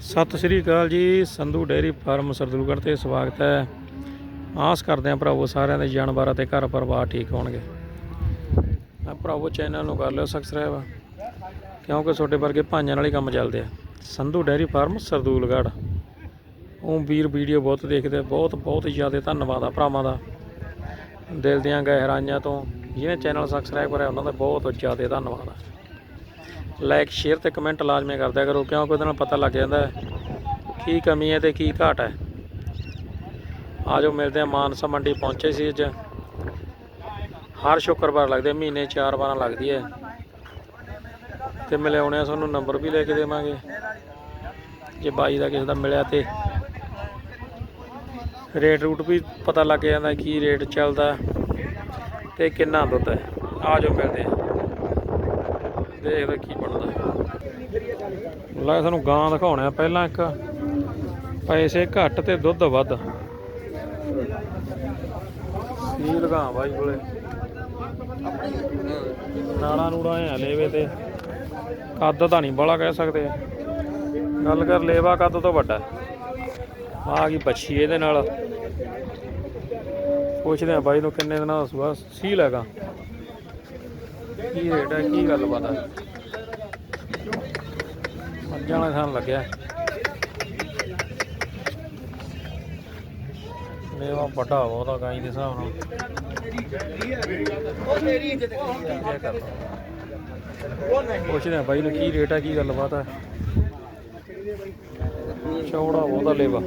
ਸਤਿ ਸ੍ਰੀ ਅਕਾਲ ਜੀ, Sandhu dairy farm Sardulgarh ਤੇ ਸਵਾਗਤ ਹੈ। ਆਸ ਕਰਦੇ ਹਾਂ ਭਰਾਵੋ ਸਾਰਿਆਂ ਦੇ ਜਾਨਵਰਾਂ ਤੇ ਘਰ ਪਰਿਵਾਰ ਠੀਕ ਹੋਣਗੇ। ਆ ਭਰਾਵੋ ਚੈਨਲ ਨੂੰ ਕਰ ਲਿਓ ਸਬਸਕ੍ਰਾਈਬ ਕਿਉਂਕਿ ਤੁਹਾਡੇ ਵਰਗੇ ਭਾਈਆਂ ਨਾਲ ਹੀ ਕੰਮ ਚੱਲਦੇ ਆ। Sandhu dairy farm Sardulgarh. ਉਹ ਵੀਰ ਵੀਡੀਓ ਬਹੁਤ ਦੇਖਦੇ ਬਹੁਤ ਬਹੁਤ ਜ਼ਿਆਦਾ ਧੰਨਵਾਦ ਆ ਭਰਾਵਾਂ ਦਾ। ਦਿਲ ਦੀਆਂ ਗਹਿਰਾਈਆਂ ਤੋਂ, ਜਿਹਨੇ ਚੈਨਲ ਸਬਸਕ੍ਰਾਈਬ ਕਰਿਆ, ਉਹਨਾਂ ਦਾ ਬਹੁਤ ਜ਼ਿਆਦਾ ਧੰਨਵਾਦ ਆ। ਲਾਈਕ ਸ਼ੇਅਰ ਤੇ ਕਮੈਂਟ ਲਾਜ਼ਮੀ ਕਰਦਿਆ ਕਰੋ, ਕਿਉਂਕਿ ਉਹਦੇ ਨਾਲ ਪਤਾ ਲੱਗ ਜਾਂਦਾ ਕੀ ਕਮੀ ਹੈ ਤੇ ਕੀ ਘਾਟ ਹੈ। ਆਜੋ ਮਿਲਦੇ ਆ ਮਾਨਸਾ ਮੰਡੀ ਪਹੁੰਚੇ ਸੀ ਅੱਜ। ਹਰ ਸ਼ੁੱਕਰਵਾਰ ਲੱਗਦੇ, ਮਹੀਨੇ 4 ਵਾਰਾਂ ਲੱਗਦੀ ਹੈ। ਤੇ ਮਿਲਿਆਉਣੇ ਆ ਤੁਹਾਨੂੰ ਨੰਬਰ ਵੀ ਲੈ ਕੇ ਦੇਵਾਂਗੇ। ਜੇ ਬਾਈ ਦਾ ਕਿਸੇ ਦਾ ਮਿਲਿਆ ਤੇ। ਰੇਟ ਰੂਟ ਵੀ ਪਤਾ ਲੱਗ ਜਾਂਦਾ ਕੀ ਰੇਟ ਚੱਲਦਾ ਤੇ ਕਿੰਨਾ ਦੁੱਧ ਹੈ। ਆਜੋ ਮਿਲਦੇ ਆ ਦੇਖਦੇ ਕੀ ਲੈ ਲੱਗਾ ਸਾਨੂੰ ਗਾਂ ਦਿਖਾਉਣੇ ਆ। ਪਹਿਲਾਂ ਇੱਕ ਪੈਸੇ ਘੱਟ ਤੇ ਦੁੱਧ ਵੱਧ। ਸੀਲ ਗਾਂ ਬਾਈ ਕੋਲੇ। ਨਾੜਾ ਨੂੜਾ ਐ ਲੇਵੇ ਤੇ। ਕੱਦ ਤਾਂ ਨਹੀਂ ਬੜਾ ਕਹਿ ਸਕਦੇ। ਗੱਲ ਕਰ ਲੇਵਾ ਕੱਦ ਤੋਂ ਵੱਡਾ। ਆ ਗਈ ਬੱਛੀ ਇਹਦੇ ਨਾਲ। ਪੁੱਛਦੇ ਆ ਬਾਈ ਨੂੰ ਕਿੰਨੇ ਦਿਨਾਂ ਦਾ ਸੁਆ। ਸੀਲ ਹੈਗਾ। ਕੀ ਰੇਟ ਹੈ, ਕੀ ਗੱਲਬਾਤ ਹੈ? ਮੱਝਾਂ ਵਾਲਾ ਖਾਣ ਲੱਗਿਆ। ਮੇਵਾ ਵੱਡਾ ਬਹੁਤਾ ਗਾਈ ਦੇ ਹਿਸਾਬ ਨਾਲ। ਪੁੱਛਦੇ ਆ ਬਾਈ ਨੂੰ ਕੀ ਰੇਟ ਹੈ ਕੀ ਗੱਲਬਾਤ ਹੈ ਛੋੜਾ ਬਹੁਤਾ ਲੇਵਾ।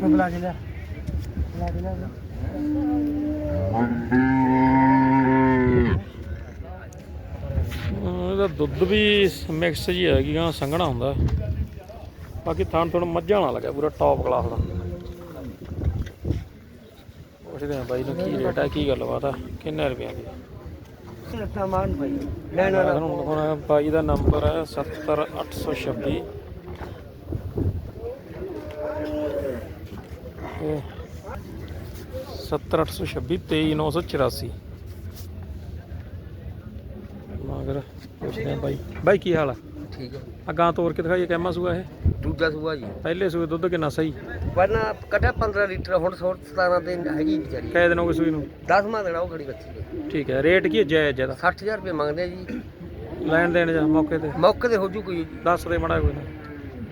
ਬੁਲਾ ਕੇ ਲਿਆ। ਇਹਦਾ ਦੁੱਧ ਵੀ ਮਿਕਸ ਜੀ ਹੈਗੀ ਆ ਸੰਘਣਾ ਹੁੰਦਾ। ਬਾਕੀ ਥਣ ਥਣ ਮੱਝਾਂ ਵਾਲਾ ਲੱਗਾ ਪੂਰਾ ਟੌਪ ਕਲਾਸ ਦਾ। ਪੁੱਛਦੇ ਆ ਬਾਈ ਨੂੰ ਕੀ ਰੇਟ ਹੈ ਕੀ ਗੱਲਬਾਤ ਆ ਕਿੰਨੇ ਰੁਪਏ ਦੀ? ਲੈਣ ਵਾਲਾ। ਬਾਈ ਦਾ ਨੰਬਰ ਹੈ 70826 ਇਹ 70826 23984 ਮਗਰ ਪੁੱਛਦੇ ਆ ਬਾਈ। ਬਾਈ ਕੀ ਹਾਲ ਆ? ਠੀਕ ਹੈ ਅਗਾਂ ਤੋਰ ਕੇ ਦਿਖਾਈਏ ਕਿੰਨਾ ਸੂਆ ਇਹ? ਦੂਜਾ ਸੂਆ ਜੀ। ਪਹਿਲੇ ਸੂਏ ਦੁੱਧ ਕਿੰਨਾ ਸਹੀ? ਵਰਨਾ ਕੱਢਿਆ 15 ਲੀਟਰ ਹੁਣ 16 17 ਦਿਨ ਹੈਗੀ ਵਿਚਾਰੀ। ਕੈ ਦਿਨ ਹੋ ਗਏ ਸੂਈ ਨੂੰ? 10ਵਾਂ ਦੇਣਾ ਉਹ ਖੜੀ ਬੱਚੀ ਹੈ ਠੀਕ ਹੈ ਰੇਟ ਕੀ ਹੈ ਜਾਇਜ਼ ਇਹਦਾ? 60000 ਰੁਪਏ ਮੰਗਦੇ ਜੀ। ਲੈਣ ਦੇਣ ਜਾਂ ਮੌਕੇ ਤੇ? ਮੌਕੇ ਤੇ ਹੋ ਜੂ ਕੋਈ। ਦੱਸ ਦੇ ਮੜਾ ਕੋਈ ਨਾ।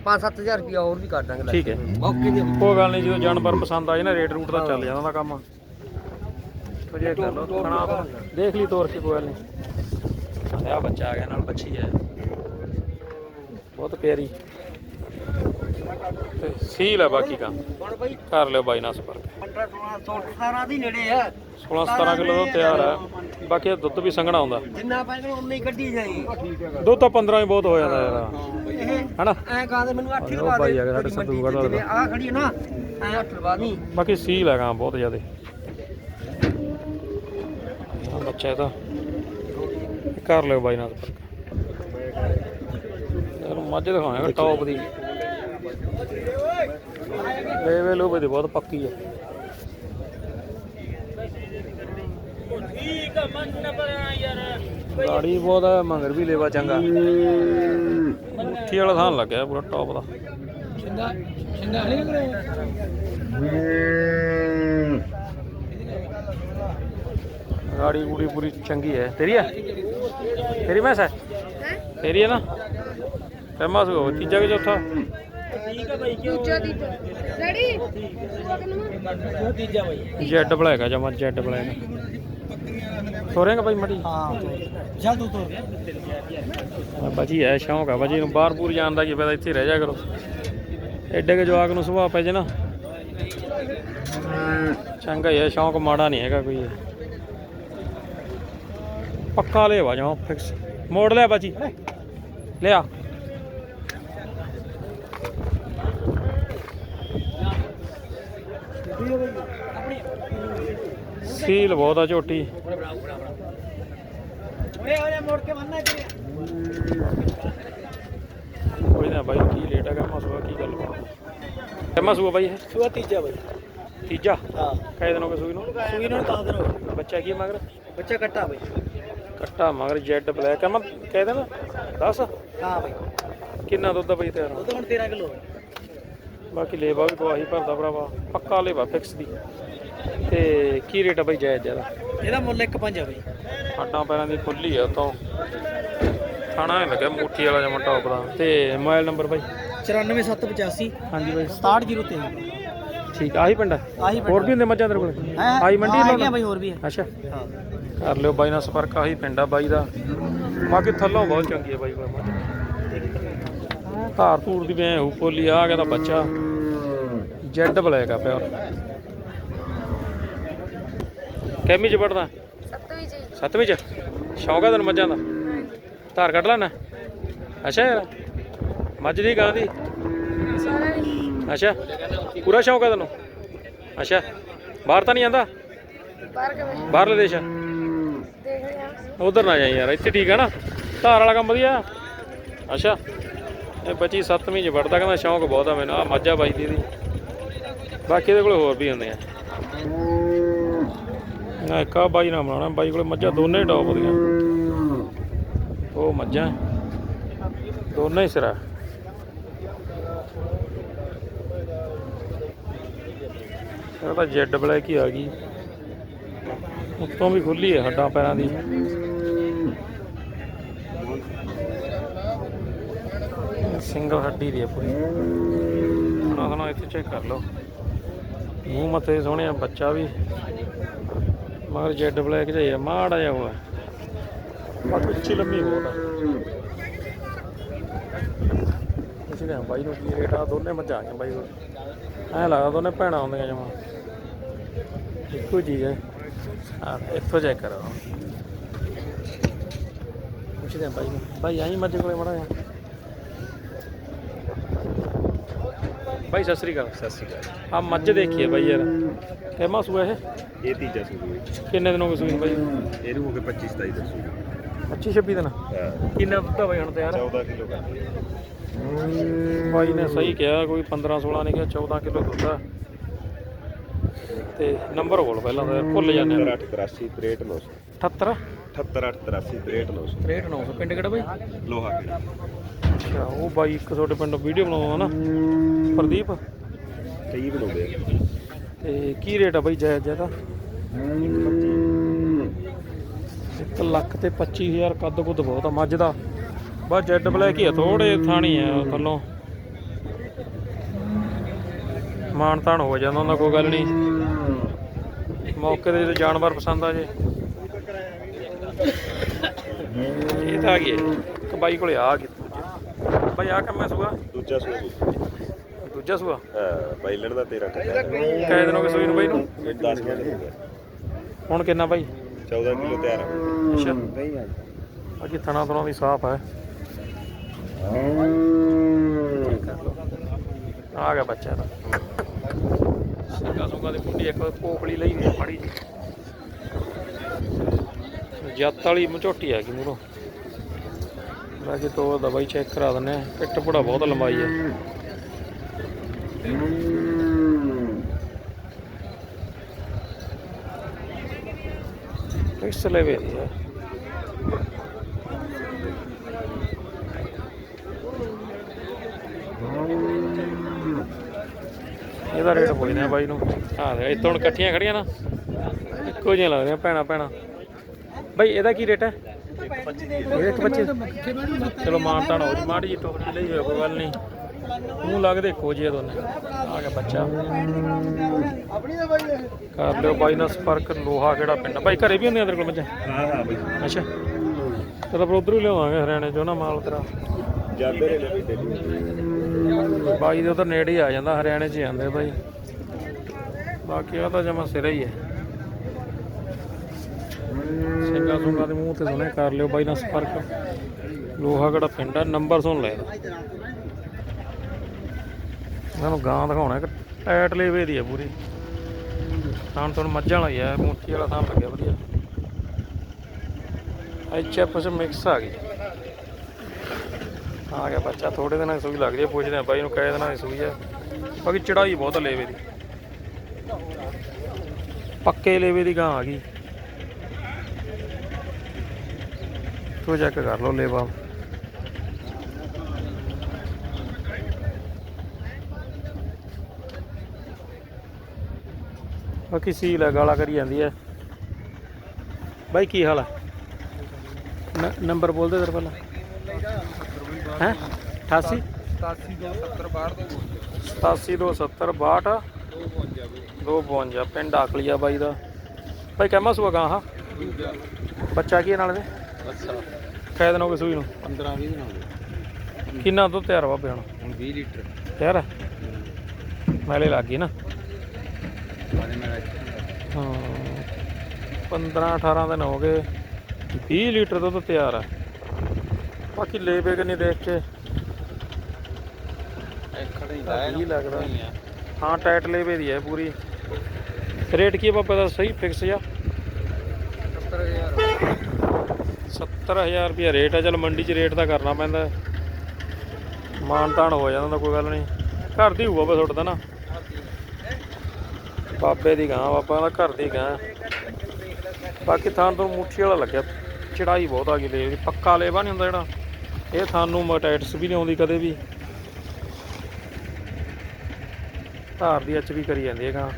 5-7000 ਰੁਪਏ ਹੋਰ ਵੀ ਕੱਢ ਦਾਂਗੇ ਠੀਕ ਹੈ। ਮੌਕੇ ਤੇ ਕੋਈ ਗੱਲ ਨਹੀਂ ਜਦੋਂ ਜਾਨਵਰ ਪਸੰਦ ਆ ਜਾਏ ਨਾ ਰੇਟ ਰੂਟ ਦਾ ਚੱਲ ਜਾਂਦਾ ਦਾ ਕੰਮ। ਤੁਝੇ ਕਰ ਲਓ ਖਾਣਾ ਦੇਖ ਲਈ ਤੋਰ ਕੇ ਕੋਈ ਗੱਲ ਨਹੀਂ। ਆ ਬੱਚਾ ਆ ਗਿਆ ਨਾਲ ਬੱਚੀ ਹੈ। ਬਹੁਤ ਪਿਆਰੀ। ਤੇ ਸੀਲ ਹੈ ਬਾਕੀ ਕੰਮ। ਕਰ ਲਿਓ ਬਾਈ ਨਾਲ ਸੰਪਰਕ। 15 16 17 ਦੀ ਨੇੜੇ ਆ। 16 17 ਕਿਲੋ ਦਾ ਤਿਆਰ ਹੈ ਬਾਕੀ ਦੁੱਧ ਵੀ ਸੰਘਣਾ ਹੁੰਦਾ। ਜਿੰਨਾ ਪੈਸੇ ਉਨੇ ਹੀ ਕੱਢੀ ਜਾਈ। ਦੁੱਧ ਤਾਂ 15 ਹੀ ਬਹੁਤ ਹੋ ਜਾਂਦਾ ਯਾਰ। ਇਹ ਹਨਾ? ਐ ਕਹਾਂ ਮੈਨੂੰ 8 ਉਹ ਲਵਾ ਦੇ ਭਾਈ ਆ ਗਿਆ ਸਾਡੇ ਸੰਧੂਗੜ੍ਹ ਵਾਲਾ ਦਾ। ਆ ਖੜੀ ਹੈ ਨਾ ਐ 8 ਲਵਾ ਦੀ। ਬਾਕੀ ਸੀਲ ਹੈਗਾ ਬਹੁਤ ਜ਼ਿਆਦੇ। ਬੱਚਾ ਇਹਦਾ। ਇਹ ਕਰ ਲਿਓ ਬਾਈ ਨਾਲ ਸੰਪਰਕ। ਯਾਰ ਮੱਝ ਦਿਖਾਉਣਾ ਟੌਪ ਦੀ। ਲੈਵਲ ਉਹ ਦੀ ਬਹੁਤ ਪੱਕੀ ਹੈ ਗਾੜੀ ਬਹੁਤ ਹੈ ਮਗਰ ਵੀ ਲੈਵਾ ਚੰਗਾ। ਮੁੱਠੀ ਵਾਲਾ ਥਾਂ ਲੱਗਿਆ ਪੂਰਾ ਟੌਪ ਦਾ। ਗਾੜੀ ਗੂੜੀ ਪੂਰੀ ਚੰਗੀ ਹੈ ਤੇਰੀ ਹੈ ਤੇਰੀ ਮੈਸ ਹੈ? ਤੇਰੀ ਹੈ ਨਾ? ਫੇਮਸ ਹੋ ਤੀਜਾ ਕਿ ਚੌਥਾ। ਦੂਜਾ ਤੀਜਾ। ਡੈਡੀ ਦੂਜਾ ਕਿੰਨਾ ਤੀਜਾ ਭਾਈ ਜੈਡ ਬਲੈਕ ਆ ਜਮਾ ਜੈਡ ਬਲੈਕ ਤੋਰੇਗਾ ਭਾਈ ਮੜੀ? ਹਾਂ ਚੱਲ ਤੂੰ ਤੋਂ ਬਾਜੀ ਹੈ ਸ਼ੌਂਕ ਆ ਬਾਜੀ ਨੂੰ ਬਾਹਰ ਪੂਰ ਜਾਣ ਦਾ ਕੀ ਫਾਇਦਾ, ਇੱਥੇ ਰਹਿ ਜਾ ਕਰੋ। ਐਡੇ ਕੇ ਜਵਾਕ ਨੂੰ ਸੁਭਾਅ ਪੈ ਜੇ ਨਾ। ਚੰਗਾ ਹੀ ਸ਼ੌਂਕ ਮਾੜਾ ਨਹੀਂ ਹੈਗਾ ਕੋਈ। ਪੱਕਾ ਲੈ ਵਾ ਜਾਓ ਫਿਕਸ ਮੋੜ ਲਿਆ ਬਾਜੀ। ਲਿਆ। ਸੀਲ ਬਹੁਤ ਆ ਝੋਟੀ। ਕੋਈ ਨਾ ਬਾਈ ਕੀ ਲੇਟ ਹੈਗਾ ਮਸੂਆ ਕੀ ਗੱਲ ਬਾਤ ਹੈ ਮਸੂਆ ਬਾਈ ਇਹ? ਸੂਆ ਤੀਜਾ ਬਾਈ। ਤੀਜਾ? ਹਾਂ। ਕਾਇ ਦਿਨ ਹੋ ਗਏ ਸੂਈ ਨੂੰ? ਸੂਈ ਨੂੰ ਤਾਂ ਦਿਨ ਬੱਚਾ ਕੀ ਹੈ ਮਗਰ? ਬੱਚਾ ਕੱਟਾ ਬਈ। ਕੱਟਾ ਮਗਰ ਜੈਡ ਬਲੈਕ ਹੈ ਮੈਂ ਕਹਿ ਦੇਣਾ 10 ਹਾਂ ਬਈ। ਕਿੰਨਾ ਦੁੱਧ ਆ ਬਈ ਤਿਆਰ ਤਾਂ ਹੁਣ 13 ਕਿਲੋ ਬਾਕੀ ਲੇਵਾ ਵੀ ਗਵਾਹੀ ਭਰਦਾ ਭਰਾਵਾ ਪੱਕਾ ਲੇਵਾ ਫਿਕਸ ਦੀ। ਤੇ ਕੀ ਰੇਟ ਆ ਬਈ ਜਾਇਜ਼ ਜ਼ਿਆਦਾ ਇਹਦਾ ਮੁੱਲ 1.5 ਆ ਬਈ। ਹੱਡਾਂ ਪੈਰਾਂ ਦੀ ਖੁੱਲੀ ਆ ਉਤੋਂ ਖਾਣਾ ਹੀ ਲੱਗਿਆ ਮੂਠੀ ਵਾਲਾ ਜਮਾ ਟੌਪ ਦਾ। ਤੇ ਮੋਬਾਈਲ ਨੰਬਰ ਬਾਈ? 94785 ਹਾਂਜੀ ਬਾਈ। 6703 ਠੀਕ ਆਹੀ ਪਿੰਡ? ਆਹੀ ਹੋਰ ਵੀ ਹੁੰਦੇ ਮੱਝਾਂ ਤੇਰੇ ਕੋਲ? ਆਹੀ ਮੰਡੀ ਹਾਂ, ਲਾਉਣਾ? ਬਈ ਹੋਰ ਵੀ। ਹੈ ਅੱਛਾ। ਹਾਂ। ਕਰ ਲਿਓ ਬਾਈ ਨਾਲ ਸੰਪਰਕ ਆਹੀ ਪਿੰਡ ਆ ਬਾਈ ਦਾ। ਬਾਕੀ ਥੱਲੋਂ ਬਹੁਤ ਚੰਗੀ ਹੈ ਬਾਈ ਕੋਲ ਮੱਝ ਧਾਰ ਧੂਰ ਦੀ ਵੇ ਪੋਲੀ ਆ ਗਿਆ ਤਾਂ ਬੱਚਾ। ਜੈਡ ਬਲੈਕ ਆ ਪਿਆ। ਕੈਮੀ ਚ ਪੜਦਾ ਸੱਤਵੀਂ ਜੀ ਸੱਤਵੀਂ ਚ? ਸ਼ੌਂਕ ਆ ਤੈਨੂੰ ਮੱਝਾਂ ਦਾ? ਧਾਰ ਕੱਢ ਲੈਣਾ? ਅੱਛਾ ਯਾਰ ਮੱਝ ਦੀ ਗਾਂ ਦੀ? ਅੱਛਾ ਪੂਰਾ ਸ਼ੌਂਕ ਆ ਤੈਨੂੰ? ਅੱਛਾ ਬਾਹਰ ਤਾਂ ਨਹੀਂ ਆਂਦਾ ਬਾਹਰ ਕੇ ਬਈ ਬਾਹਰਲੇ ਦੇਸ਼ ਹਾਂ। ਉਧਰ ਨਾ ਜਾਈ ਯਾਰ ਇੱਥੇ ਠੀਕ ਆ ਨਾ? ਧਾਰ ਵਾਲਾ ਕੰਮ ਵਧੀਆ। ਅੱਛਾ। ਇਹ ਬੱਚੀ 7ਵੀਂ ਚ ਵੜਦਾ ਕਹਿੰਦਾ ਸ਼ੌਂਕ ਬਹੁਤ ਆ ਮੈਨੂੰ ਆ ਮੱਝਾ ਬਾਈ ਦੀ ਇਹਦੀ। ਬਾਕੀ ਇਹਦੇ ਕੋਲ ਹੋਰ ਵੀ ਹੁੰਦੇ ਆ। ਨਾ ਇੱਕ ਬਾਈ ਨਾ ਬਣਾਉਣਾ, ਬਾਈ ਕੋਲੇ ਮੱਝਾਂ ਦੋਨੇ ਟੌਪ ਦੀਆਂ। ਉਹ ਮੱਝਾਂ। ਦੋਨੇ ਹੀ ਸਿਰਾ। ਇਹ ਤਾਂ ਜੈਡ ਬਲੈਕ ਹੀ ਆ ਗਈ। ਉੱਤੋਂ ਵੀ ਖੁੱਲੀ ਹੈ ਹੱਡਾਂ ਪੈਰਾਂ ਦੀ। ਸਿੰਗਲ ਹੱਡੀ ਦੀ ਹੈ ਪੂਰੀ। ਸੁਣਾ ਸੁਣਾ, ਇੱਥੇ ਚੈੱਕ ਕਰ ਲਓ। ਮੂੰਹ ਮੱਥੇ ਸੋਹਣੇ ਆ, ਬੱਚਾ ਵੀ। ਮਗਰ ਜੈਡ ਬਲੈਕ ਜਿਹਾ ਮਾੜਾ ਜਿਹਾ ਹੋਇਆ ਬਾਕੀ ਉੱਚੀ ਲੰਮੀ ਬਹੁਤ ਅਸੀਂ ਤਾਂ ਬਾਈ ਨੂੰ ਕੀ ਰੇਟ ਆ, ਦੋਨੇ ਮੱਝਾਂ ਆਈਆਂ ਬਾਈ ਕੋਲ। ਐਂ ਲੱਗਦਾ ਦੋਨੇ ਭੈਣਾਂ ਹੁੰਦੀਆਂ ਜਮਾ। ਇੱਕੋ ਚੀਜ਼ ਹੈ ਹਾਂ ਇੱਥੋਂ ਚੈੱਕ ਕਰੋ। ਪੁੱਛਦੇ ਆ ਬਾਈ ਨੂੰ। ਬਾਈ, ਆਈ ਮੱਝ ਕੋਲੇ ਮੜਾ ਜਾ ਬਾਈ ਸਤਿ ਸ੍ਰੀ ਅਕਾਲ। ਸਤਿ ਸ਼੍ਰੀ ਅਕਾਲ ਆ ਮੱਝ ਦੇਖੀਏ ਬਾਈ ਯਾਰ। ਕਿੰਮਾ ਸੂਆ ਇਹ? ਇਹ ਤੀਜਾ ਸੂਈ ਕਿੰਨੇ ਦਿਨ ਹੋ ਗਏ ਸੂਈ ਨੂੰ ਬਾਈ? ਇਹਨੂੰ ਹੋ ਗਏ 25 27 ਦਿਨ ਸੂਈ 25 26 ਦਿਨ? ਹਾਂ। ਕਿੰਨਾ ਆ ਬਾਈ ਹੁਣ ਤਿਆਰ? 14 ਕਿਲੋ ਕਰ ਬਾਈ ਨੇ ਸਹੀ ਕਿਹਾ ਕੋਈ 15 16 ਨਹੀਂ ਕਿਹਾ 14 ਕਿਲੋ ਦੁੱਧ ਤੇ ਨੰਬਰ ਬੋਲ ਪਹਿਲਾਂ ਤਾਂ ਯਾਰ, ਭੁੱਲ ਜਾਂਦੇ ਆ। 883 900 78 7883 900 63900 ਪਿੰਡ ਕਿਹੜਾ ਬਾਈ? ਲੋਹਾ ਕਿਹੜਾ ਅੱਛਾ ਉਹ ਬਾਈ ਇੱਕ ਤੁਹਾਡੇ ਪਿੰਡ ਵੀਡੀਓ ਬਣਾਉਂਦਾ ਨਾ ਪ੍ਰਦੀਪ। ਕਈ ਬਣਾਉਂਦੇ ਆ। ਤੇ ਕੀ ਰੇਟ ਆ ਬਾਈ ਜਾਇਜ਼ ਜ਼ਿਆਦਾ 1 ਲੱਖ ਤੇ 25000 ਕੱਦ ਕੁੱਦ ਬਹੁਤ ਆ ਮੱਝ ਦਾ। ਬਸ ਜੈਡ ਬਲੈਕ ਹੀ ਆ ਥੋੜੇ ਥਾਣੀ ਆ ਥੱਲੋਂ। ਮਾਨ ਤਾਨ ਹੋ ਜਾਂਦਾ ਹੁੰਦਾ ਕੋਈ ਗੱਲ ਨਹੀਂ। ਮੌਕੇ ਤੇ ਜਦੋਂ ਜਾਨਵਰ ਪਸੰਦ ਆ ਜੇ। ਇਹ ਤਾਂ ਆ ਹੈ। ਇੱਕ ਬਾਈ ਕੋਲੇ ਆ ਗਈ। ਬਾਈ ਆ ਕੰਮ ਹੈ ਸੁਆ? ਦੂਜਾ ਸੂਈ ਦੂਜਾ ਸੁਆ? ਹਾਂ ਬਾਈਲਣ ਦਾ 13 ਕੱਟਾ ਕਾਇ ਦਿਨ ਹੋ ਗਏ ਸੂਈ ਨੂੰ ਬਾਈ ਨੂੰ? 10 ਦਿਨ ਹੋ ਗਏ। ਹੁਣ ਕਿੰਨਾ ਬਾਈ? 14 ਕਿਲੋ ਤਿਆਰ ਆ। ਅੱਛਾ। ਬਾਕੀ ਥਣਾ ਥਣਾ ਦੀ ਸਾਫ਼ ਹੈ। ਆ ਗਿਆ ਬੱਚਾ ਦਾ ਸਿੰਘਾ ਸੁੰਗਾ ਦੀ ਮੁੰਡੀ ਇੱਕ ਪੋਪਲੀ ਲਈ ਵੀ ਫੜੀ ਜੀ ਜੱਤ ਵਾਲੀ ਮਝੋਟੀ ਆ ਗਈ ਮੂਰੋਂ ਬਾਕੀ ਤੋਂ ਦਵਾਈ ਚੈੱਕ ਕਰਾ ਦਿੰਨੇ ਪਿੱਟ ਪੁੜਾ ਬਹੁਤ ਲੰਬਾਈ ਹੈ ਇਸ ਲੈਵੇ ਦੀ ਹੈ ਇਹਦਾ ਰੇਟ ਪੁੱਛਦੇ ਬਾਈ ਨੂੰ। ਆ ਦੇ ਇੱਥੇ ਇਕੱਠੀਆਂ ਖੜੀਆਂ ਨਾ। ਇੱਕੋ ਜਿਹੀਆਂ ਲੱਗਦੀਆਂ ਭੈਣਾ ਭੈਣਾ ਬਾਈ ਇਹਦਾ ਕੀ ਰੇਟ ਹੈ? ਇੱਕ ਬੱਚੇ ਚਲੋ ਮਾਨ ਤਾਣ ਹੋ ਜੀ ਮਾੜੀ ਜੀ ਟੋਕਰੀ ਲਈ ਹੋਇਆ ਕੋਈ ਗੱਲ ਨਹੀਂ। ਮੂੰਹ ਲੱਗਦੇ ਇੱਕੋ ਜਿਹੇ ਦੋਨੇ। ਆ ਗਿਆ ਬੱਚਾ। ਕਰ ਲਿਓ ਬਾਈ ਨਾਲ ਸੰਪਰਕ ਲੋਹਾ ਕਿਹੜਾ ਪਿੰਡ ਬਾਈ ਘਰੇ ਵੀ ਹੁੰਦੇ ਆ ਤੇਰੇ ਕੋਲ ਮੱਝਾਂ ਹਾਂ ਹਾਂ ਬਈ। ਅੱਛਾ। ਤਾਂ ਫਿਰ ਉਧਰੋਂ ਹੀ ਲਿਆਵਾਂਗੇ ਹਰਿਆਣੇ ਚੋਂ ਨਾ ਮਾਲ ਤੇਰਾ। ਜਾਂਦੇ ਨੇ ਲੈ ਵੀ ਬਾਈ ਦੇ ਉਧਰ ਨੇੜੇ ਹੀ ਆ ਜਾਂਦਾ ਹਰਿਆਣੇ 'ਚ ਹੀ ਜਾਂਦੇ ਬਾਈ। ਬਾਕੀ ਆ ਤਾਂ ਜਮਾ ਸਿਰਾ ਹੀ ਹੈ। ਸਿੰਘਾ ਸੁੰਗਾ ਦੇ ਮੂੰਹ ਤੇ ਸੁਣੇ ਕਰ ਲਿਓ ਬਾਈ ਨਾਲ ਸੰਪਰਕ ਲੋਹਾਗੜਾ ਪਿੰਡ ਆ? ਨੰਬਰ ਸੁਣ ਲੈ ਇਹਦਾ। ਇਹਨਾਂ ਨੂੰ ਗਾਂ ਦਿਖਾਉਣਾ, ਇੱਕ ਟਾਇਟ ਲੇਵੇ ਦੀ ਹੈ ਪੂਰੀ। ਤਾਂ ਤੁਹਾਨੂੰ ਮੱਝਾਂ ਵਾਲਾ ਹੀ ਮੋਟੀ ਵਾਲਾ ਸਾਹ ਲੱਗਿਆ ਵਧੀਆ। ਐਚ ਮਿਕਸ ਆ ਗਈ। ਆ ਗਿਆ ਬੱਚਾ ਥੋੜੇ ਦਿਨਾਂ ਦੀ ਸੂਈ ਲੱਗ ਰਹੀ ਪੁੱਛਦੇ ਆ ਬਾਈ ਨੂੰ ਕਹਿ ਦੇਣਾ ਦੀ ਸੂਈ ਹੈ ਬਾਕੀ ਚੜਾਈ ਬਹੁਤ ਆ ਲੇਵੇ ਦੀ। ਪੱਕੇ ਲੇਵੇ ਦੀ ਗਾਂ ਆ ਗਈ। ਤੋ ਚੈੱਕ ਕਰ ਲਓ ਲੇਵਾ। ਬਾਕੀ ਸੀਲ ਹੈ ਗਾਲਾ ਕਰੀ ਜਾਂਦੀ ਹੈ ਬਾਈ, ਕੀ ਹਾਲ ਹੈ ਨ- ਨੰਬਰ ਬੋਲ ਦੇ ਤੇਰੇ ਪਹਿਲਾਂ। ਹੈ? 88 87270 252 ਪਿੰਡ ਆਕਲੀਆ ਬਾਈ ਦਾ। ਭਾਈ ਕਹਿਮਾ ਸੁਆ ਹਾਂ ਬੱਚਾ ਕੀ ਹੈ ਨਾਲ ਦੇ? ਅੱਛਾ। ਕਾਇ ਦਿਨ ਹੋ ਗਏ ਸੂਈ ਨੂੰ? 15 20 ਦਿਨ ਹੋ ਗਏ। ਕਿੰਨਾ ਦੁੱਧ ਤਿਆਰ ਵਾ ਪਿਆਣ ਹੁਣ? 20 ਲੀਟਰ। ਤਿਆਰ ਹੈ। ਮੈਲੇ ਲੱਗ ਗਈ ਨਾ। ਹਾਂ। 15 18 ਦਿਨ ਹੋ ਗਏ। 20 ਲੀਟਰ ਦੁੱਧ ਤਿਆਰ ਹੈ ਬਾਕੀ ਲੇਵੇ ਕਿ ਨਹੀਂ ਦੇਖ ਕੇ। ਖੜਾ ਹੀ ਤਾਂ ਹੀ ਲੱਗਦਾ। ਹਾਂ ਟਾਈਟ ਲੇਵੇ ਦੀ ਹੈ ਪੂਰੀ। ਰੇਟ ਕੀ ਬਾਬਾ ਦਾ? ਸਹੀ ਫਿਕਸ ਜਾਂ 70000 ਰੁਪਏ ਰੇਟ ਹੈ ਚਲ ਮੰਡੀ 'ਚ ਰੇਟ ਤਾਂ ਕਰਨਾ ਪੈਂਦਾ। ਮਾਨ ਤਾਨ ਹੋ ਜਾਂਦਾ ਕੋਈ ਗੱਲ ਨਹੀਂ। ਘਰ ਦੀ ਹੋਊਗਾ ਬਸ ਤਾਂ ਨਾ। ਬਾਬੇ ਦੀ ਗਾਂ ਬਾਬਾ ਦਾ ਘਰ ਦੀ ਗਾਂ। ਬਾਕੀ ਥਾਂ ਤੋਂ ਮੁੱਠੀ ਵਾਲਾ ਲੱਗਿਆ ਚੜਾਈ ਬਹੁਤ ਆ ਗਈ ਦੀ ਪੱਕਾ ਲੇਵਾ ਨਹੀਂ ਹੁੰਦਾ ਜਿਹੜਾ। ਇਹ ਥਾਂ ਨੂੰ ਮਟਾਈਟਸ ਵੀ ਨਹੀਂ ਆਉਂਦੀ ਕਦੇ ਵੀ। ਧਾਰ ਦੀ ਅੱਚ ਵੀ ਕਰੀ ਜਾਂਦੀ ਹੈ ਗਾਂ।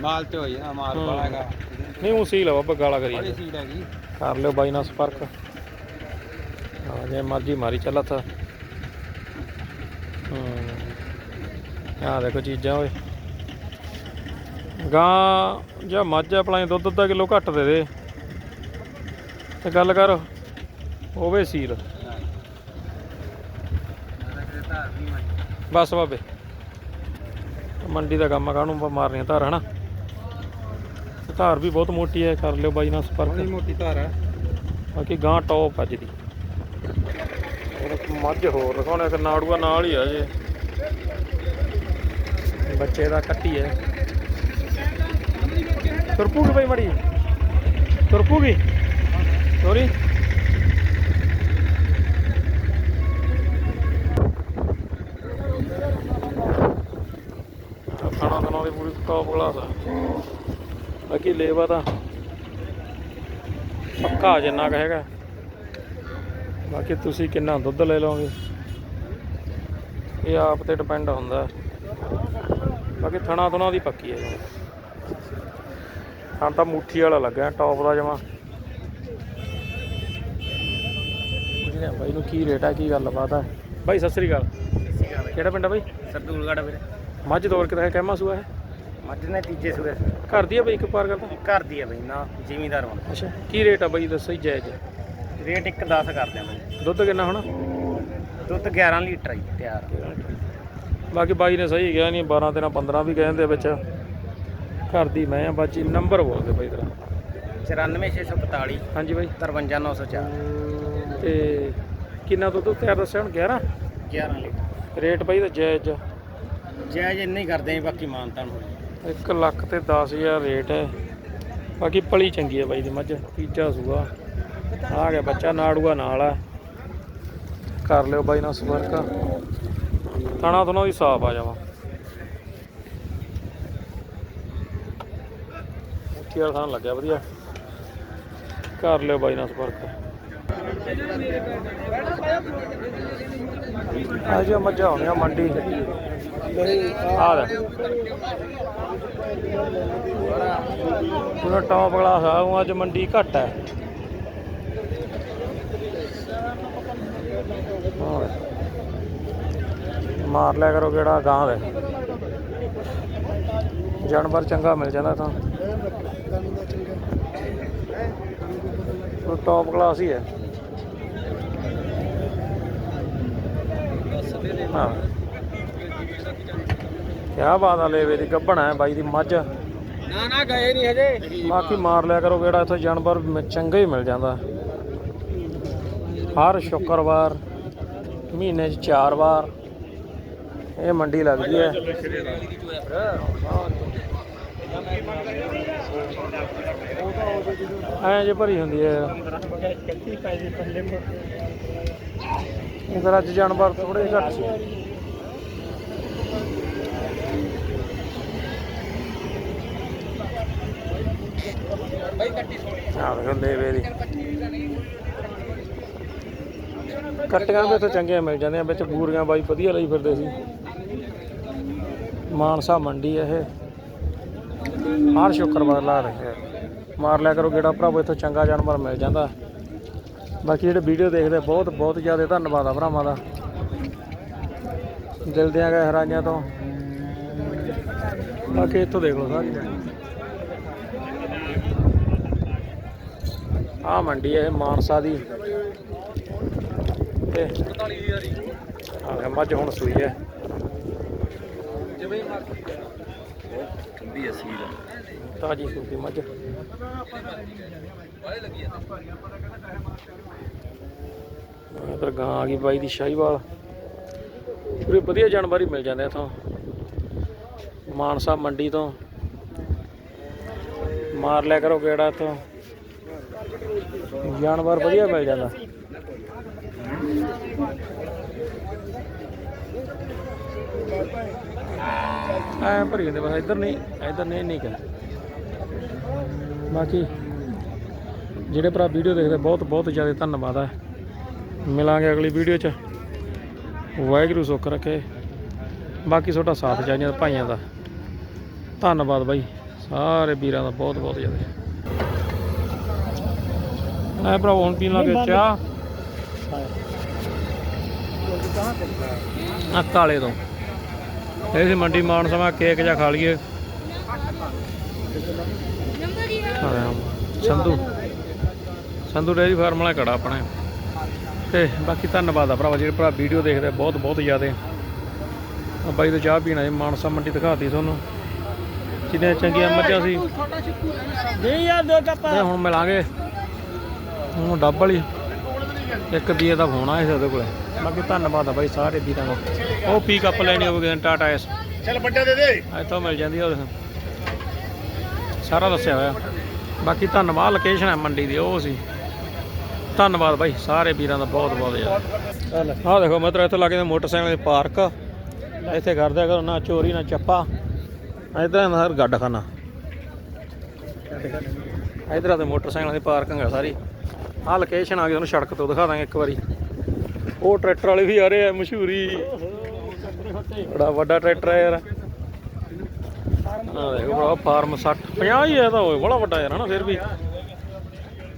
ਮਾਲ ਤੇ ਹੋਈ ਨਾ ਮਾਲ ਹੂੰ। ਬਾਲਾਗਾ ਨਹੀਂ ਉਹ ਸੀ ਲਵਾ ਗਾਲਾ ਕਰੀ ਜਾਂਦੀ ਸੀਟ ਹੈਗੀ। ਕਰ ਲਿਓ ਬਾਈ ਨਾਲ ਸੰਪਰਕ। ਹਾਂ ਜੇ ਮਰਜ਼ੀ ਮਾਰੀ ਚੱਲਾ ਤਾ ਆ ਦੇਖੋ ਚੀਜ਼ਾਂ ਓਏ। ਗਾਂ ਜਾਂ ਮੱਝ ਆਪਣਾ ਦੁੱਧ ਅੱਧਾ ਕਿਲੋ ਘੱਟ ਦੇ ਦੇ। ਤੇ ਗੱਲ ਕਰ, ਹੋਵੇ ਸੀਲ। ਬਸ ਬਾਬੇ। ਮੰਡੀ ਦਾ ਕੰਮ ਕਾਹਨੂੰ ਮਾਰਨੀਆਂ ਧਾਰ, ਹਨਾ? ਤੇ ਧਾਰ ਵੀ ਬਹੁਤ ਮੋਟੀ ਹੈ ਕਰ ਲਿਓ ਬਾਈ ਨਾਲ ਸੰਪਰਕ। ਮੋਟੀ ਧਾਰ ਹੈ। ਬਾਕੀ ਗਾਂ ਟੌਪ ਅੱਜ ਦੀ ਮੱਝ ਹੋਰ ਦਿਖਾਉਣਾ ਇੱਕ ਨਾੜੂਆ ਨਾਲ ਹੀ ਆ ਜੇ। ਬੱਚੇ ਦਾ ਕੱਟੀ ਹੈ। ਤੁਰਪੂਗੀ ਬਈ ਮੜੀ ਤੁਰਪੂਗੀ ਸੋਰੀ ਖਾਣਾ ਖਾਣਾ ਦੀ ਪੂਰੀ ਟੌਪ ਕਲਾਸ ਆ ਬਾਕੀ ਲੇਵਾ ਤਾਂ ਪੱਕਾ ਜਿੰਨਾ ਕੁ ਹੈਗਾ। ਬਾਕੀ ਤੁਸੀਂ ਕਿੰਨਾ ਦੁੱਧ ਲੈ ਲਓਗੇ। ਇਹ ਆਪ ਤੇ ਡਿਪੈਂਡ ਹੁੰਦਾ। ਬਾਕੀ ਥਣਾ ਥਣਾ ਦੀ ਪੱਕੀ ਹੈ। ਹਾਂ ਤਾਂ ਮੁੱਠੀ ਵਾਲਾ ਲੱਗਾ ਟੌਪ ਦਾ ਜਮਾ। ਪੁੱਛਦੇ ਆ ਬਾਈ ਨੂੰ ਕੀ ਰੇਟ ਆ ਕੀ ਗੱਲਬਾਤ ਆ। ਬਾਈ ਸਤਿ ਸ੍ਰੀ ਅਕਾਲ। ਕਿਹੜਾ ਪਿੰਡ ਆ ਬਾਈ? ਸਰਦੂਲਗੜ ਵੀਰੇ। ਮੱਝ ਦੌੜ ਕੇ ਤਾਂ ਕਹਿਮਾ ਸੂਆ ਹੈ। ਮੱਝ ਨੇ ਤੀਜੇ ਸੂਏ। ਘਰ ਦੀ ਆ ਬਾਈ ਇੱਕ ਪਾਰ ਕਰਦਾ ਘਰ ਦੀ ਹੈ ਬਈ ਨਾ ਜ਼ਿਮੀਦਾਰ ਵਾਂ। ਅੱਛਾ ਕੀ ਰੇਟ ਆ ਬਾਈ ਦੱਸੋ ਹੀ ਜਾਇਜ਼। ਰੇਟ 1 10 ਕਰਦੇ ਆ ਬਈ। ਦੁੱਧ ਕਿੰਨਾ ਹੋਣਾ? ਦੁੱਧ 11 ਲੀਟਰ ਹੀ ਤਿਆਰ। ਬਾਕੀ ਬਾਈ ਨੇ ਸਹੀ ਕਿਹਾ ਨਹੀਂ 12 13 15 ਵੀ ਕਹਿੰਦੇ ਵਿੱਚ। ਘਰ ਦੀ ਮੈਂ ਆ ਬਾਜੀ ਨੰਬਰ ਬੋਲਦੇ ਬਾਈ ਤੇਰਾ। 94645 ਹਾਂਜੀ ਬਾਈ। 53904 ਤੇ ਕਿੰਨਾ ਦੁੱਧ ਤਿਆਰ ਦੱਸਿਆ ਹੁਣ? 11 11 ਲੀਟਰ। ਰੇਟ ਬਾਈ ਦਾ ਜਾਇਜ਼ ਜਾਇਜ਼ ਇੰਨਾ ਹੀ ਕਰਦੇ ਆ ਬਾਕੀ ਮਾਨਤਾਨ ਹੋ 1 ਲੱਖ ਤੇ 10000 ਰੇਟ ਹੈ। ਬਾਕੀ ਪਲੀ ਚੰਗੀ ਹੈ ਬਾਈ ਦੀ ਮੱਝ, ਤੀਜਾ ਸੂਆ। ਆ ਗਿਆ ਬੱਚਾ, ਨਾੜੂਆ ਨਾਲ ਆ। ਕਰ ਲਿਓ ਬਾਈ ਨਾਲ ਸੰਪਰਕ। ਥਾਣਾ ਥਣਾ ਵੀ ਸਾਫ਼ ਆ ਜਾਵਾ। ਕੀ ਵਾਲਾ ਥਾਂ ਲੱਗਿਆ, ਵਧੀਆ। ਕਰ ਲਿਓ ਬਾਈ ਨਾਲ ਸੰਪਰਕ। ਆ ਜੋ ਮੱਝਾਂ ਹੋਣੀਆਂ ਮੰਡੀ ਆ ਲੈ। ਪੂਰਾ ਟੌਪ ਕਲਾਸ ਆ, ਉਹ ਅੱਜ ਮੰਡੀ ਘੱਟ ਹੈ। ਮਾਰ ਲਿਆ ਕਰੋ ਕਿਹੜਾ ਗਾਂ ਦੇ ਜਾਨਵਰ ਚੰਗਾ ਮਿਲ ਜਾਂਦਾ ਤਾਂ। ਉਹ ਟੌਪ ਕਲਾਸ ਹੀ ਹੈ। ਹਾਂ। ਕਿਆ ਬਾਤ ਆ ਲੇਵੇ ਦੀ ਗੱਭਣ ਹੈ ਬਾਈ ਦੀ ਮੱਝ। ਨਾ ਨਾ ਗਏ ਨਹੀਂ ਹਜੇ। ਬਾਕੀ ਮਾਰ ਲਿਆ ਕਰੋ ਕਿਹੜਾ ਇੱਥੇ ਜਾਨਵਰ ਚੰਗਾ ਹੀ ਮਿਲ ਜਾਂਦਾ। ਹਰ ਸ਼ੁੱਕਰਵਾਰ ਮਹੀਨੇ 'ਚ ਚਾਰ ਵਾਰ ਇਹ ਮੰਡੀ ਲੱਗਦੀ ਹੈ। ਐ ਜੇ ਭਰੀ ਹੁੰਦੀ ਹੈ। ਇਧਰ ਅੱਜ ਜਾਨਵਰ ਥੋੜੇ ਘੱਟ ਸੀ। ਆ ਵੇਖੋ ਲੇਵੇ ਦੀ ਕੱਟੀਆਂ ਵੀ ਇੱਥੇ ਚੰਗੀਆਂ ਮਿਲ ਜਾਂਦੀਆਂ, ਵਿੱਚ ਬੂਰੀਆਂ ਬਾਈ ਵਧੀਆ ਲਈ ਫਿਰਦੇ ਸੀ। ਮਾਨਸਾ ਮੰਡੀ ਇਹ। ਹਰ ਸ਼ੁੱਕਰਵਾਰ ਲਾ ਰਹੇ ਮਾਰ ਲਿਆ ਕਰੋ ਗੇੜਾ ਭਰਾਵੋ, ਇੱਥੋਂ ਚੰਗਾ ਜਾਨਵਰ ਮਿਲ ਜਾਂਦਾ। ਬਾਕੀ ਜਿਹੜੇ ਵੀਡੀਓ ਦੇਖਦੇ ਬਹੁਤ ਬਹੁਤ ਜ਼ਿਆਦਾ ਧੰਨਵਾਦ ਆ ਭਰਾਵਾਂ ਦਾ। ਦਿਲ ਦੀਆਂ ਗਹਿਰਾਈਆਂ ਤੋਂ। ਬਾਕੀ ਇੱਥੋਂ ਦੇਖ ਲਓ ਸਾਰੀ ਆ ਮੰਡੀ ਹੈ ਇਹ ਮਾਨਸਾ ਦੀ। ਤੇ ਆ ਮੱਝ ਹੁਣ ਸੂਈ ਹੈ ਵੀ ਅਸੀਂ ਦਾ ਤਾਜੀ ਸੂਈ ਮੱਝ। ਇਧਰ ਗਾਂ ਆ ਗਈ ਬਾਈ ਦੀ ਸ਼ਾਹੀਵਾਲ। ਪੂਰੇ ਵਧੀਆ ਜਾਨਵਰ ਹੀ ਮਿਲ ਜਾਂਦੇ ਇਥੋਂ। ਮਾਨਸਾ ਮੰਡੀ ਤੋਂ। ਮਾਰ ਲਿਆ ਕਰੋ ਗੇੜਾ ਤੋਂ ਜਾਨਵਰ ਵਧੀਆ ਮਿਲ ਜਾਂਦਾ। ਐ ਭਰੀ ਜਾਂਦੇ ਬਸ, ਇੱਧਰ ਨਹੀਂ ਇੱਧਰ ਨਹੀਂ ਨਹੀਂ ਕਰ ਬਾਕੀ ਜਿਹੜੇ ਭਰਾ ਵੀਡੀਓ ਦੇਖਦੇ ਬਹੁਤ ਬਹੁਤ ਜ਼ਿਆਦਾ ਧੰਨਵਾਦ ਹੈ ਮਿਲਾਂਗੇ ਅਗਲੀ ਵੀਡੀਓ 'ਚ। ਵਾਹਿਗੁਰੂ ਸੁੱਖ ਰੱਖੇ। ਬਾਕੀ ਤੁਹਾਡਾ ਸਾਥ ਚਾਹੀਦਾ ਭਾਈਆਂ ਦਾ। ਧੰਨਵਾਦ ਬਾਈ। ਸਾਰੇ ਵੀਰਾਂ ਦਾ ਬਹੁਤ ਬਹੁਤ ਜ਼ਿਆਦਾ। ਐ ਭਰਾ ਹੁਣ ਪੀਣ ਲੱਗੇ ਚਾਹ। ਆ ਕਾਲੇ ਤੋਂ। ਇਹ ਸੀ ਮੰਡੀ ਮਾਨ ਸਮਾਂ ਕੇਕ ਜਾਂ ਖਾ ਲਈਏ। ਸੰਧੂ। ਸੰਧੂ ਡੇਅਰੀ ਫਾਰਮ ਵਾਲਾ ਕੜਾ ਆਪਣਾ। ਤੇ ਬਾਕੀ ਧੰਨਵਾਦ ਆ ਭਰਾਵਾ ਜਿਹੜੇ ਭਰਾ ਵੀਡੀਓ ਦੇਖਦੇ ਬਹੁਤ ਬਹੁਤ ਜ਼ਿਆਦੇ। ਆ ਬਾਈ ਤੋਂ ਚਾਹ ਪੀਣਾ ਜੀ ਮਾਨਸਾ ਮੰਡੀ ਦਿਖਾਤੀ ਤੁਹਾਨੂੰ। ਜਿਹਨੇ ਚੰਗੀਆਂ ਮੱਝਾਂ ਸੀ। ਦੇ ਯਾਰ ਦੋ ਕੱਪ ਹੁਣ ਮਿਲਾਂਗੇ। ਹੁਣ ਡੱਬ ਵਾਲੀ। ਇੱਕ ਬੀਏ ਦਾ ਫੋਨ ਆਇਆ ਸੀ ਉਹਦੇ ਕੋਲੇ। ਬਾਕੀ ਧੰਨਵਾਦ ਆ ਬਾਈ ਸਾਰੇ ਵੀਰਾਂ ਦਾ। ਉਹ ਪੀ ਕੱਪ ਲੈਣੀ ਹੋਵੇ ਟਾਟਾ ਐਸ। ਚੱਲ ਵੱਡਾ ਦੇ ਦੇ। ਇੱਥੋਂ ਮਿਲ ਜਾਂਦੀ ਆ ਸਾਰਾ ਦੱਸਿਆ ਹੋਇਆ। ਬਾਕੀ ਧੰਨਵਾਦ ਲੋਕੇਸ਼ਨ ਹੈ ਮੰਡੀ ਦੀ ਉਹ ਸੀ। ਧੰਨਵਾਦ ਬਾਈ, ਸਾਰੇ ਵੀਰਾਂ ਦਾ ਬਹੁਤ ਬਹੁਤ ਯਾਰ। ਆਹ ਦੇਖੋ ਮਿੱਤਰੋ, ਇੱਥੇ ਲੱਗੇ ਮੋਟਰਸਾਈਕਲ ਦੇ ਪਾਰਕ। ਇੱਥੇ ਕਰਦਿਆ ਕਰੋ ਨਾ ਚੋਰੀ, ਨਾ ਚੱਪਾ। ਇੱਧਰ ਹਰ ਗੱਡਖਾਨਾ ਇੱਧਰ ਤੇ ਮੋਟਰਸਾਈਕਲਾਂ ਦੀ ਪਾਰਕਿੰਗ ਹੈ ਸਾਰੀ। ਆਹ ਲੋਕੇਸ਼ਨ ਆ ਗਈ, ਤੁਹਾਨੂੰ ਸੜਕ ਤੋਂ ਦਿਖਾ ਦਾਂਗੇ ਇੱਕ ਵਾਰੀ। ਉਹ ਟਰੈਕਟਰ ਵਾਲੇ ਵੀ ਆ ਰਹੇ ਆ, ਮਸ਼ਹੂਰੀ। ਬੜਾ ਵੱਡਾ ਟਰੈਕਟਰ ਹੈ ਯਾਰ। ਆ ਦੇਖੋ ਬੜਾ ਫਾਰਮ 60 50 ਹੀ ਹੈ ਤਾਂ ਹੋਏ ਬੜਾ ਵੱਡਾ ਯਾਰ, ਹਨਾ, ਫਿਰ ਵੀ।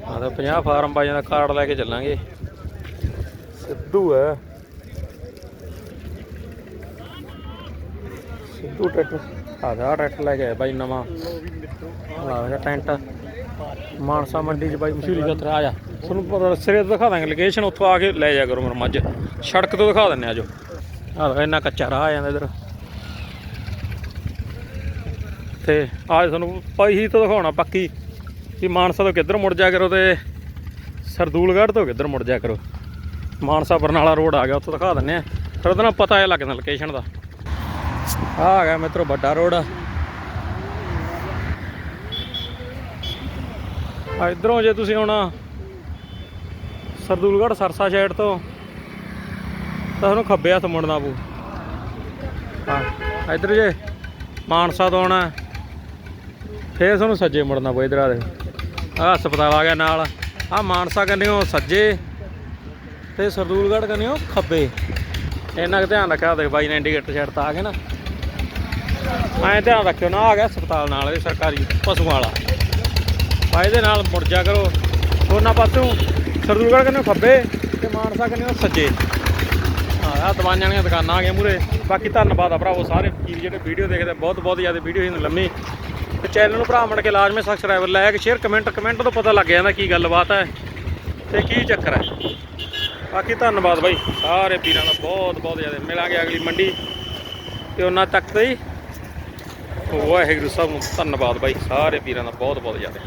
ਆ ਤਾਂ 50 ਫਾਰਮ ਪਾ ਜਾਂਦਾ ਕਾਰਡ ਲੈ ਕੇ ਚੱਲਾਂਗੇ। ਸਿੱਧੂ ਹੈ। ਸਿੱਧੂ ਟਰੈਕਟਰ। ਆ ਗਿਆ ਟਰੈਕਟਰ ਲੈ ਕੇ ਆਇਆ ਬਾਈ ਨਵਾਂ। ਆ ਗਿਆ ਟੈਂਟ। ਮਾਨਸਾ ਮੰਡੀ ਚ ਬਾਈ ਮਸ਼ਹੂਰੀ ਦਾ ਤਰਾ ਆ। ਜਾ ਤੁਹਾਨੂੰ ਪਤਾ ਸਿਰੇ ਤੋਂ ਦਿਖਾ ਦਾਂਗੇ ਲੋਕੇਸ਼ਨ ਉੱਥੋਂ ਆ ਕੇ ਲੈ ਜਾ ਕਰੋ ਮੇਰਾ ਮੱਝ। ਸੜਕ ਤੋਂ ਦਿਖਾ ਦਿੰਨੇ ਆਜੋ ਆ ਇੰਨਾ ਕੱਚਾ ਰਾਹ ਆ ਜਾਂਦਾ ਇਧਰ। ਤੇ ਅੱਜ ਤੁਹਾਨੂੰ ਪਾਈ ਤੋਂ ਦਿਖਾਉਣਾ ਪੱਕੀ। ਵੀ ਮਾਨਸਾ ਤੋਂ ਕਿੱਧਰ ਮੁੜ ਜਾ ਕਰੋ ਤੇ ਸਰਦੂਲਗੜ੍ਹ ਤੋਂ ਕਿੱਧਰ ਮੁੜ ਜਾ ਕਰੋ। ਮਾਨਸਾ ਬਰਨਾਲਾ ਰੋਡ ਆ ਗਿਆ, ਉੱਥੋਂ ਦਿਖਾ ਦਿੰਨੇ ਆ ਫਿਰ ਉਹਦਾ ਨਾਲ ਪਤਾ ਇਹ ਲੱਗਦਾ ਲੋਕੇਸ਼ਨ ਦਾ। ਆ ਆ ਗਿਆ ਮਿੱਤਰੋ ਵੱਡਾ ਰੋਡ ਆ ਇਧਰੋਂ ਜੇ ਤੁਸੀਂ ਆਉਣਾ ਸਰਦੂਲਗੜ੍ਹ ਸਰਸਾ ਸਾਈਡ ਤੋਂ, ਤਾਂ ਤੁਹਾਨੂੰ ਖੱਬੇ ਹੱਥ ਮੁੜਨਾ ਪਊ। ਹਾਂ, ਇਧਰ ਜੇ ਮਾਨਸਾ ਤੋਂ ਆਉਣਾ, ਫੇਰ ਤੁਹਾਨੂੰ ਸੱਜੇ ਮੁੜਨਾ ਪਊ ਇਧਰ ਆ ਦੇ ਆ ਹਸਪਤਾਲ ਆ ਗਿਆ ਨਾਲ। ਆ ਮਾਨਸਾ ਕੰਨਿਓ ਸੱਜੇ ਤੇ ਸਰਦੂਲਗੜ੍ਹ ਕੰਨਿਓ ਖੱਬੇ। ਇੰਨਾ ਕੁ ਧਿਆਨ ਰੱਖਿਆ ਦੇਖ ਬਾਈ ਨੇ ਇੰਡੀਕੇਟਰ ਛੱਡਤਾ ਆ ਗਏ ਨਾ। ਐਂ ਧਿਆਨ ਰੱਖਿਓ ਨਾ, ਆ ਗਿਆ ਹਸਪਤਾਲ ਨਾਲ ਇਹ ਸਰਕਾਰੀ ਪਸ਼ੂਆਂ ਵਾਲਾ। ਆ ਇਹਦੇ ਨਾਲ ਮੁੜ ਜਾ ਕਰੋ। ਦੋਨਾਂ ਪਾਸੋਂ ਸਰਦੂਲਗੜ੍ਹ ਕੰਨਿਓ ਖੱਬੇ ਤੇ ਮਾਨਸਾ ਕੰਨਿਓ ਸੱਜੇ। ਹਾਂ ਦਵਾਈਆਂ ਵਾਲੀਆਂ ਦੁਕਾਨਾਂ ਆ ਗਈਆਂ ਮੂਰੇ ਬਾਕੀ ਧੰਨਵਾਦ ਆ ਭਰਾਵੋ ਸਾਰੇ। ਵੀਰ ਜਿਹੜੇ ਵੀਡੀਓ ਦੇਖਦੇ ਬਹੁਤ ਬਹੁਤ ਜ਼ਿਆਦਾ ਵੀਡੀਓ ਹੀ ਲੰਮੀ। ਤੇ ਚੈਨਲ ਨੂੰ ਭਰਾ ਮੜ ਕੇ ਲਾਜ਼ਮੀ subscribe like share comment comment ਤੋਂ ਪਤਾ ਲੱਗ ਜਾਂਦਾ ਕੀ ਗੱਲਬਾਤ ਹੈ ਤੇ ਕੀ ਚੱਕਰ ਹੈ। ਬਾਕੀ ਧੰਨਵਾਦ ਬਾਈ, ਸਾਰੇ ਵੀਰਾਂ ਦਾ ਬਹੁਤ ਬਹੁਤ ਜ਼ਿਆਦਾ। ਮਿਲਾਂਗੇ ਅਗਲੀ ਮੰਡੀ ਤੇ ਉਹਨਾਂ ਤੱਕ ਤੇ ਹੀ। ਵਾਹਿਗੁਰੂ ਸਾਹਿਬ ਨੂੰ ਧੰਨਵਾਦ ਬਾਈ, ਸਾਰੇ ਵੀਰਾਂ ਦਾ ਬਹੁਤ ਬਹੁਤ ਜ਼ਿਆਦਾ।